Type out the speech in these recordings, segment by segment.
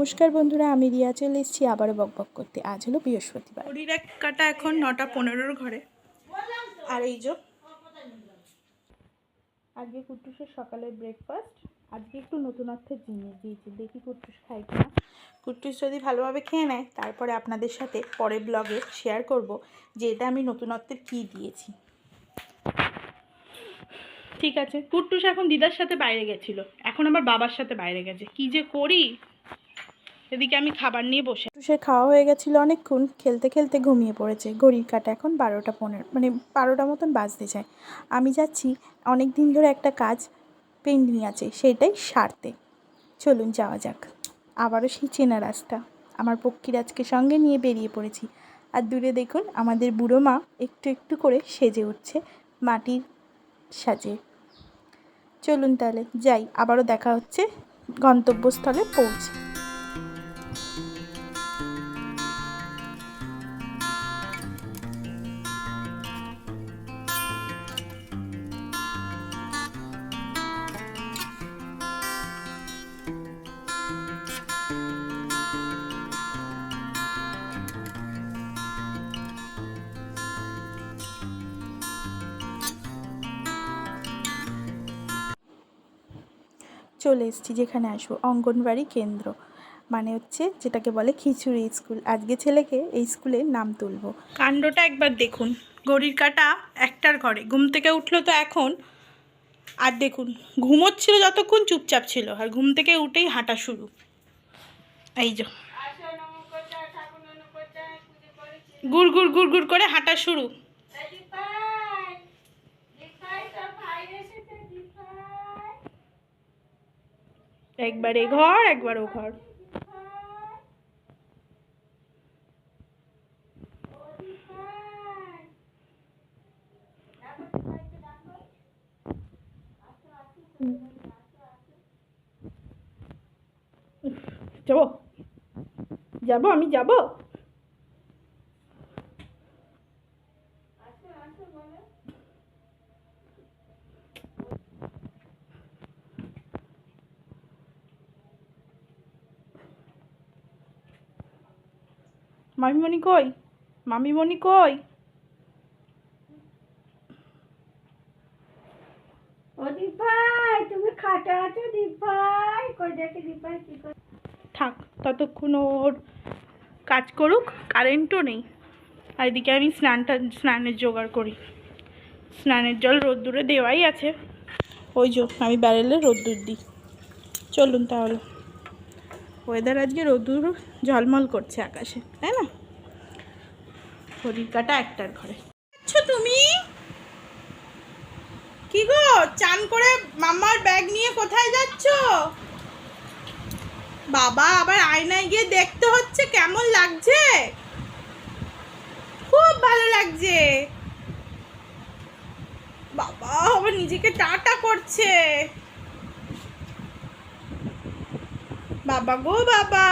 নমস্কার বন্ধুরা আমি রিয়া চলে এসেছি আবারও বকবক করতে। আজ হলো বৃহস্পতিবার। ঘড়ির এক কাটা এখন নটা পনেরোর ঘরে। আর এই যে আজকে কুট্টুসের সকালের ব্রেকফাস্ট আজকে একটু নতুনত্বের জিনিস দিয়েছি। দেখি কুট্টুস খাই কিনা। কুট্টুস যদি ভালোভাবে খেয়ে নেয় তারপরে আপনাদের সাথে পরের ব্লগে শেয়ার করব যে এটা আমি নতুনত্বের কী দিয়েছি। ঠিক আছে কুট্টুস এখন দিদার সাথে বাইরে গেছিল। এখন আবার বাবার সাথে বাইরে গেছে। কি যে করি? এদিকে আমি খাবার নিয়ে বসে কুট্টুসের খাওয়া হয়ে গেছিল অনেকক্ষণ, খেলতে খেলতে ঘুমিয়ে পড়েছে। ঘড়ির কাটা এখন বারোটা পনেরো মানে বারোটা মতন বাজতে যায় আমি যাচ্ছি অনেক দিন ধরে একটা কাজ পেন্ডিং আছে, সেটাই সারতে। চলুন, যাওয়া যাক। আবারও সেই চেনা রাস্তা। আমার পক্ষীরাজকে সঙ্গে নিয়ে বেরিয়ে পড়েছি। আর দূরে দেখুন, আমাদের বুড়ো মা একটু একটু করে সেজে উঠছে মাটির সাজে। চলুন তাহলে, যাই, আবারও দেখা হচ্ছে গন্তব্যস্থলে পৌঁছে। চলে এসেছি, যেখানে আসব। অঙ্গনবাড়ি কেন্দ্র মানে হচ্ছে যেটাকে বলে খিচুড়ি স্কুল। আজকে ছেলেকে এই স্কুলে নাম তুলবো। কাণ্ডটা একবার দেখুন। ঘড়ির কাটা একটার ঘরে। ঘুম থেকে উঠল তো এখন। আর দেখুন, ঘুমোচ্ছিল যতক্ষণ চুপচাপ ছিল, আর ঘুম থেকে উঠেই হাঁটা শুরু। এই যে। গুড় গুড় গুড় গুড় করে হাঁটা শুরু। একবার এ ঘর একবার ও ঘর। যাব। যাব আমি যাব? মামিমণি কই? মামিমণি কই? ও দীপাই তুমি খাটা আছো দীপাই? কই দেখি দীপাই কি করে থাক ততক্ষণ ওর কাজ করুক কারেন্টও নেই। আর এদিকে আমি স্নানটা স্নানের জোগাড় করি। স্নানের জল রোদ্দুরে দেওয়াই আছে। ওই যে আমি ব্যারেলে রোদ্দুর দিই। চলুন তাহলে। ওয়েদার আজকে রোদুর ঝলমল করছে আকাশে, তাই না? ঘড়ির কাটা একটার ঘরে। আচ্ছা তুমি? কি গো, চান করে মাম্মার ব্যাগ নিয়ে কোথায় যাচ্ছ? বাবা, আবার আয়নায় গিয়ে দেখতে হচ্ছে, কেমন লাগছে? খুব ভালো লাগছে। বাবা, আবার নিজেকে টাটা করছে। বাবা গো বাবা।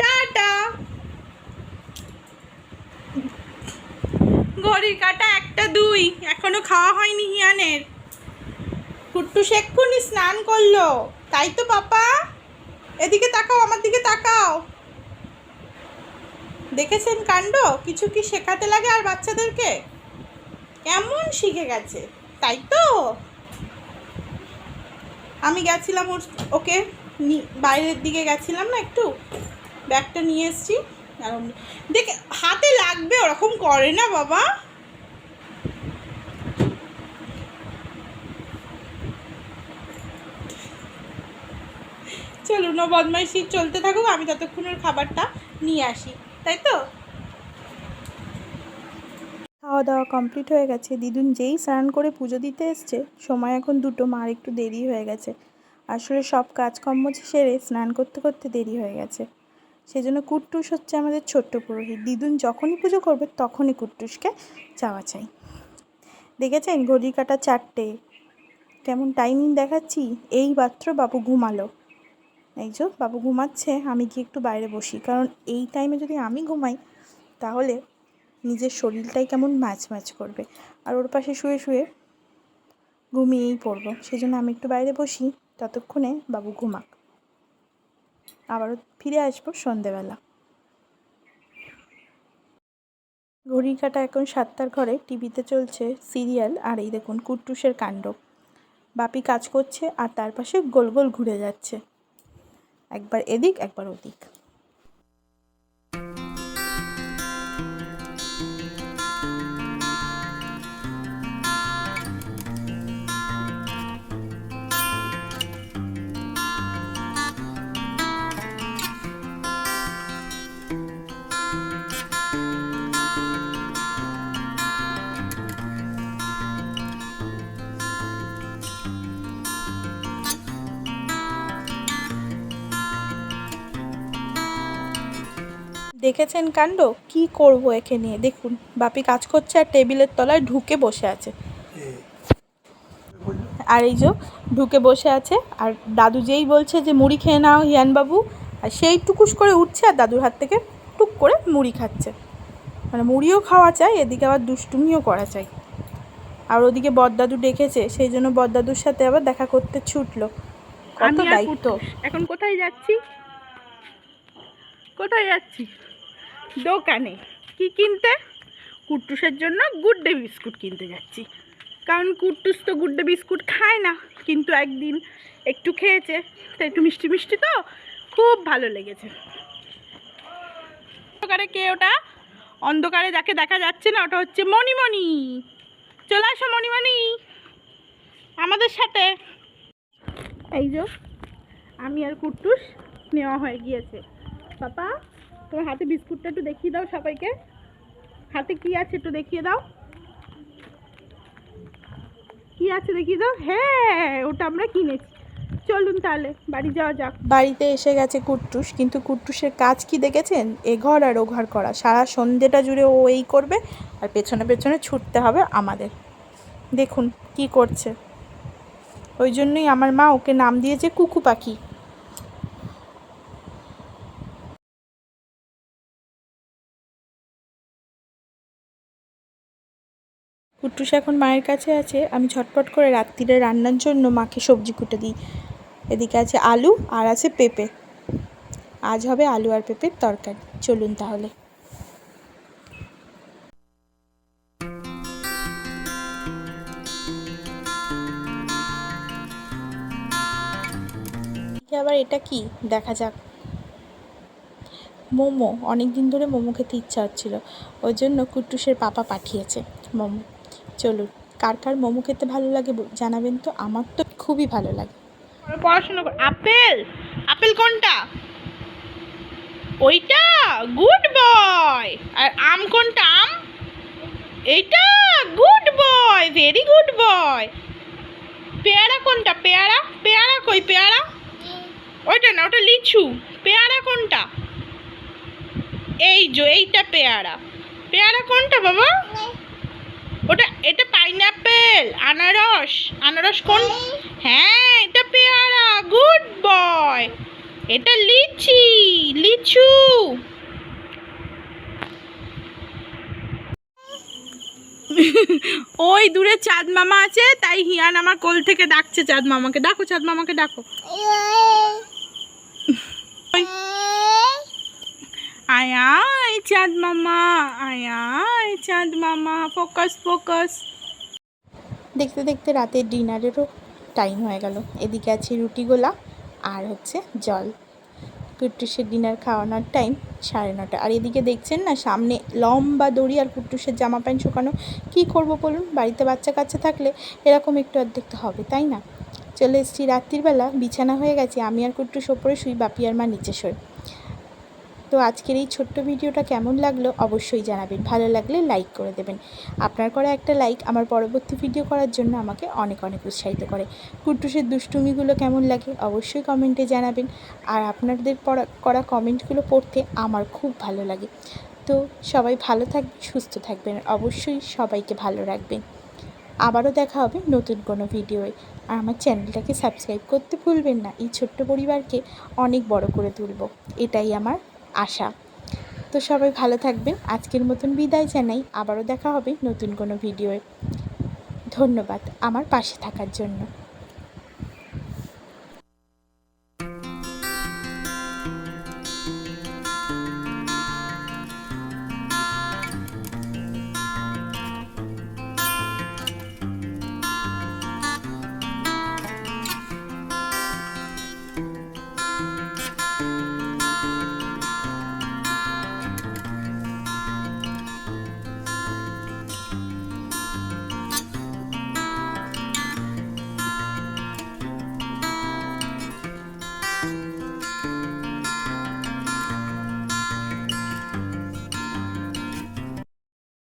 টাটা। ঘড়ির কাটা একটা দুই, এখনও খাওয়া হয়নি হিয়ানের। কুট্টু শেক্ষুনি স্নান করল। তাই তো পাপা এদিকে তাকাও, আমার দিকে তাকাও। দেখেছেন কাণ্ড? কিছু কি শেখাতে লাগে আর বাচ্চাদেরকে? কেমন শিখে গেছে, তাই তো? আমি গেছিলাম ওর, ওকে বাইরের দিকে গেছিলাম না একটু? ব্যাগটা নিয়ে এসেছি। আর দেখে, হাতে লাগবে, ওরকম করে না বাবা। চলুন বদমাইশি, চলতে থাকুক, আমি ততক্ষণের খাবারটা নিয়ে আসি, তাই তো? খাওয়া দাওয়া কমপ্লিট হয়ে গেছে। দিদুন যেই স্নান করে পুজো দিতে এসছে, সময় এখন দুটো মার একটু দেরি হয়ে গেছে। আসলে সব কাজকর্ম সেরে স্নান করতে করতে দেরি হয়ে গেছে। সেজন্য কুট্টুস হচ্ছে আমাদের ছোট্ট পুরোহিত। দিদুন যখনই পুজো করবে, তখনই কুট্টুসকে চাওয়া চাই। দেখেছেন ঘড়ি কাটা চারটে? কেমন টাইমিং দেখাচ্ছি? এই মাত্র বাবু ঘুমালো। এই বাবু ঘুমাচ্ছে, আমি গিয়ে একটু বাইরে বসি। কারণ এই টাইমে যদি আমি ঘুমাই, তাহলে নিজের শরীরটাই কেমন ম্যাচ ম্যাচ করবে। আর ওর পাশে শুয়ে শুয়ে ঘুমিয়েই পড়ব। সেই জন্য আমি একটু বাইরে বসি, ততক্ষণে বাবু ঘুমাক। আবারও ফিরে আসব সন্ধেবেলা। ঘড়ির কাটা এখন সাতটার ঘরে, টিভিতে চলছে সিরিয়াল আর এই দেখুন কুট্টুসের কাণ্ড। বাপি কাজ করছে আর তার পাশে গোল গোল ঘুরে যাচ্ছে। একবার এদিক, একবার ওদিক। দেখেছেন কাণ্ড? কি করব একে নিয়ে? দেখুন বাপি কাজ করছে আর টেবিলের তলায় ঢুকে বসে আছে। আর এই যে ঢুকে বসে আছে। আর দাদু যেই বলছে যে মুড়ি খেয়ে নাও হিয়ানবাবু আর সেই টুকুস করে উঠছে আর দাদুর হাত থেকে টুক করে মুড়ি খাচ্ছে। মানে মুড়িও খাওয়া চাই এদিকে আবার দুষ্টুমিও করা চাই। আর ওদিকে বদদাদু ডেকেছে সেই জন্য বদদাদুর সাথে আবার দেখা করতে ছুটলো। কত দায়িত্ব। এখন কোথায় যাচ্ছি? কোথায় যাচ্ছি? দোকানে। কি কিনতে? কুট্টুসের জন্য গুড ডে বিস্কুট কিনতে যাচ্ছি। কারণ কুট্টুস তো গুড ডে বিস্কুট খায় না, কিন্তু একদিন একটু খেয়েছে। তো একটু মিষ্টি মিষ্টি তো? খুব ভালো লেগেছে। অন্ধকারে কে ওটা? অন্ধকারে যাকে দেখা যাচ্ছে না, ওটা হচ্ছে মণিমণি। চলে আসো মণিমণি। আমাদের সাথে। এই যে, আমি আর কুট্টুস নেওয়া হয়ে গিয়েছে। পাপা? তোর হাতে বিস্কুটটা একটু দেখিয়ে দাও সবাইকে। হাতে কি আছে একটু দেখিয়ে দাও। কি আছে দেখিয়ে দাও? হ্যাঁ ওটা আমরা কিনেছি। চলুন তাহলে, বাড়ি যাওয়া যাক। বাড়িতে এসে গেছে কুট্টুস, কিন্তু কুট্টুসের কাজ কি দেখেছেন? এ ঘর আর ও ঘর করা। সারা সন্ধেটা জুড়ে ও এই করবে, আর পেছনে পেছনে ছুটতে হবে আমাদের। দেখুন কি করছে। ওই জন্যই আমার মা ওকে নাম দিয়েছে কুকু পাখি কুট্টুস এখন মায়ের কাছে আছে, আমি ঝটপট করে রাত্রিরে রান্নার জন্য মাকে সবজি কুটে দিই। এদিকে আছে আলু আর আছে পেঁপে। আজ হবে আলু আর পেঁপের তরকারি। চলুন তাহলে। আবার এটা কি? দেখা যাক। মোমো। অনেক দিন ধরে মোমো খেতে ইচ্ছা হচ্ছিল। ওই জন্য কুট্টুসের পাপা পাঠিয়েছে মোমো। চলুন কার কার মোমো খেতে ভালো লাগে জানাবেন তো আমার তো খুবই ভালো লাগে। পড়াশোনা কর আপেল! আপেল কোনটা? ওইটা? Good boy! আর আম কোনটা আম? এইটা? Good boy! Very good boy! পেয়ারা কোনটা? পেয়ারা? পেয়ারা কই পেয়ারা? ওইটা না ওটা লিচু। পেয়ারা কোনটা? এই যে এইটা পেয়ারা। পেয়ারা কোনটা বাবা? ওটা এটা পাইনাপেল আনারস আনারস কোন? হ্যাঁ এটা পেয়ারা গুড বয় এটা লিচি লিচু। ওই দূরে চাঁদ মামা আছে তাই হিয়ান আমার কোল থেকে ডাকছে চাঁদ মামাকে। ডাকো চাঁদ মামাকে ডাকো। আয় আয় চাঁদ মামা, আয় আয় চাঁদ মামা ফোকাস ফোকাস দেখতে দেখতে রাতের ডিনারেরও টাইম হয়ে গেল। এদিকে আছে রুটি গোলা আর হচ্ছে জল। কুট্টুসের ডিনার খাওয়ানোর টাইম সাড়ে নটা। আর এদিকে দেখছেন না, সামনে লম্বা দড়ি আর কুট্টুসের জামা প্যান্ট শুকানো। কী করব বলুন? বাড়িতে বাচ্চা কাচ্চা থাকলে এরকম একটু অর্ধেক তো হবে, তাই না? চলে এসেছি রাত্রিবেলা বিছানা হয়ে গেছে। আমি আর কুট্টুস ওপরে শুই, বাপি আর মা নিচে শোয়। তো আজকের এই ছোট্ট ভিডিওটা কেমন লাগল অবশ্যই জানাবেন। ভালো লাগলে লাইক করে দেবেন। আপনার করা একটা লাইক আমার পরবর্তী ভিডিও করার জন্য আমাকে অনেক অনেক উৎসাহিত করে। কুট্টুসের দুষ্টুমিগুলো কেমন লাগে অবশ্যই কমেন্টে জানাবেন। আর আপনাদের পড়া, করা কমেন্টগুলো পড়তে আমার খুব ভালো লাগে। তো সবাই ভালো থাকবেন, সুস্থ থাকবেন, অবশ্যই সবাইকে ভালো রাখবেন। আবারও দেখা হবে নতুন কোনো ভিডিওয়ে আর আমার চ্যানেলটাকে সাবস্ক্রাইব করতে ভুলবেন না। এই ছোট্ট পরিবারকে অনেক বড় করে তুলব। এটাই আমার আশা। তো সবাই ভালো থাকবেন। আজকের মতন বিদায় জানাই। আবারও দেখা হবে নতুন কোনো ভিডিওয়ে। ধন্যবাদ আমার পাশে থাকার জন্য।